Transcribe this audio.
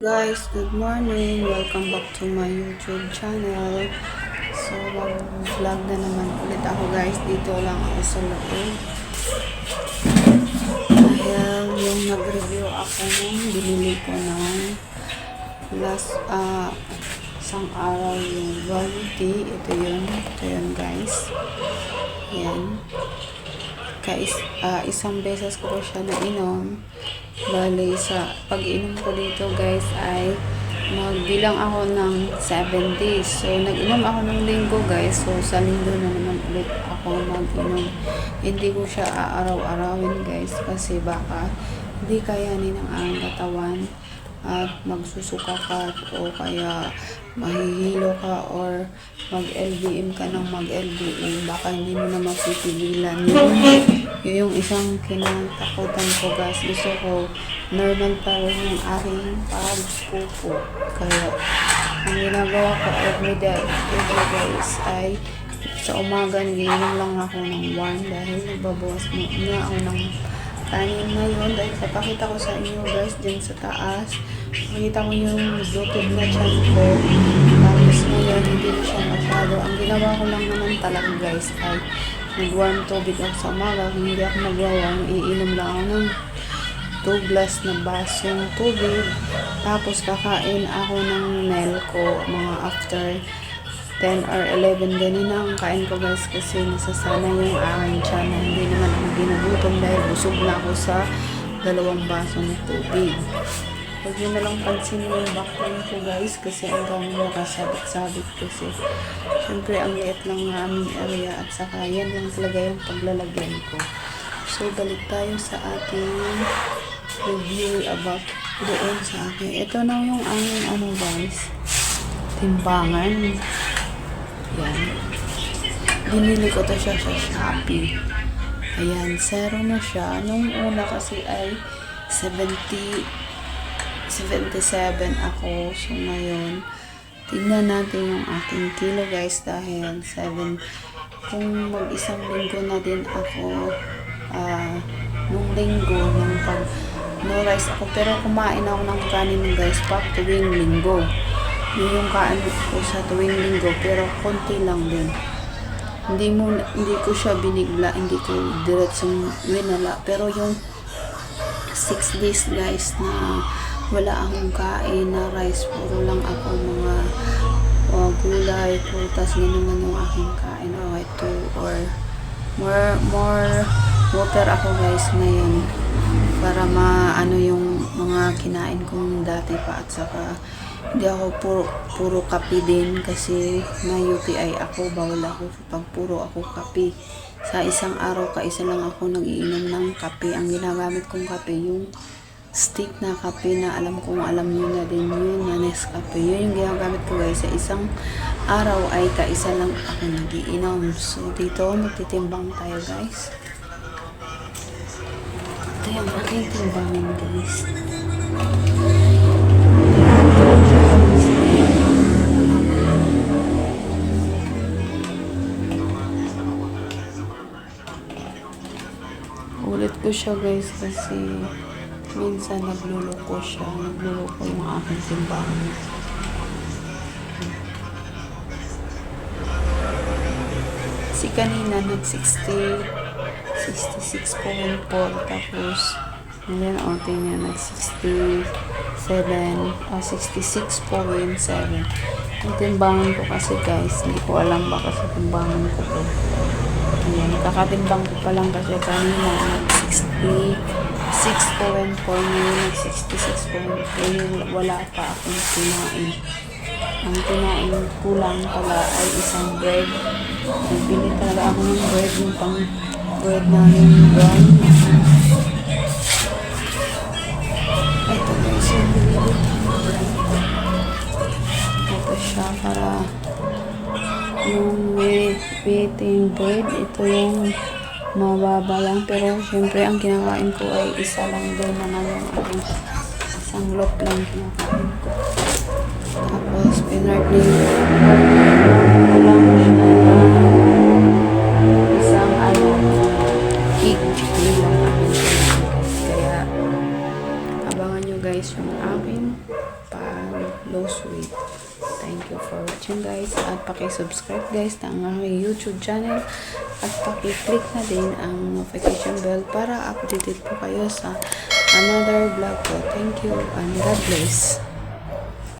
Guys, good morning. Welcome back to my YouTube channel. So, mag-vlog na naman ulit ako guys. Dito lang ako sa loob. Dahil yung nag-review ako nung binili ko ng last, ah, isang araw yung Vanity. Ito yun. Ito yun guys. Yan. Kais, ah, isang beses ko po siya nainom. Bali, sa pag-inom ko dito guys ay magbilang ako ng 7 days. So, nag-inom ako ng linggo guys. So, sa linggo na naman ulit ako mag-inom. Hindi ko siya aaraw-arawin guys kasi baka hindi kayanin ng aking katawan at magsusuka ka o kaya mahihilo ka or mag-LBM ka ng mag-LBM baka hindi mo na mapipigilan yun, yun yung isang kinatakutan ko guys. Gusto ko normal pa rin yung aking pagpupo kaya ang ginagawa ko everyday every days ay sa umaga nagiinom lang ako ng wine dahil nagbabawas mo na ako ng tanim ngayon dahil papakita ko sa inyo guys dyan sa taas. Makita ko yung bloated na ko tapos ngayon hindi na siya masyado ang ginawa ko lang naman talaga guys ay nag-warm tubig ako sa umaga hindi ako nag-warm iinom lang ako ng 2 glass na basong tubig. Tapos kakain ako ng milk ko mga after 10 or 11 ganun na ang kain ko guys kasi nasasana yung aking tiyan hindi naman ako ginugutom dahil busog na ako sa dalawang baso ng tubig. Huwag nyo na lang pansin yung background ko guys kasi ang dami nakasabit-sabit kasi syempre ang liit lang ng aming area at saka yan lang talaga yung paglalagyan ko. So balik tayo sa ating review about doon sa akin. Ito na yung aming ano guys timbangan. Yan. Binili ko to siya sa Shopee. Ayan, zero na siya. Nung una kasi ay 70, 77 ako. So ngayon, tignan natin yung aking kilo guys dahil 7, kung mag-isang linggo na din ako, ah, nung linggo, nung pag no rice ako, pero kumain ako ng kanin guys, pag tuwing linggo yung kaan ko sa tuwing linggo pero konti lang din. Hindi mo hindi ko siya binigla hindi ko diretsong winala pero yung 6 days guys na wala akong kain na rice puro lang ako mga uh, gulay prutas ganun man yung aking kain. Okay two or more more water ako guys ngayon para maano yung mga kinain kong dati pa at saka hindi ako puro, puro kape din kasi may UTI ako, bawal ako pag puro ako kape. Sa isang araw, kaisa lang ako nagiinom ng kape. Ang ginagamit kong kape, yung stick na kape na alam kong alam nyo na din yun, na Nescafe. Yun yung ginagamit ko guys. Sa isang araw ay kaisa lang ako nagiinom. So, dito, magtitimbang tayo guys. Ito yung aking timbangan guys. Ulit ko siya guys kasi minsan nagluloko siya. Nagluloko yung aking timbangan. Si kanina nag 60, 66.4 tapos ngayon o tingnan nag 67 o 66.7 yung timbangan ko kasi guys hindi ko alam baka sa timbangan ko to. Ayan, kakatimbang ko pa lang kasi kanina nag 66.4 ngayon nag 66.4 yung wala pa akong kinain ang kinain kulang pala ay isang bread. Nagbili talaga ako ng bread yung pang bread namin brown wheating bread ito yung mababa lang pero syempre ang kinakain ko ay isa lang din naman yung aking isang loaf lang kinakain ko. Tapos pinartning ko lang siya isang ano guys kaya abangan nyo guys yung aking pa lose weight. Thank you for watching guys. At paki-subscribe guys ng aking YouTube channel. At paki-click na din ang notification bell para updated po kayo sa another vlog ko. Thank you and God bless.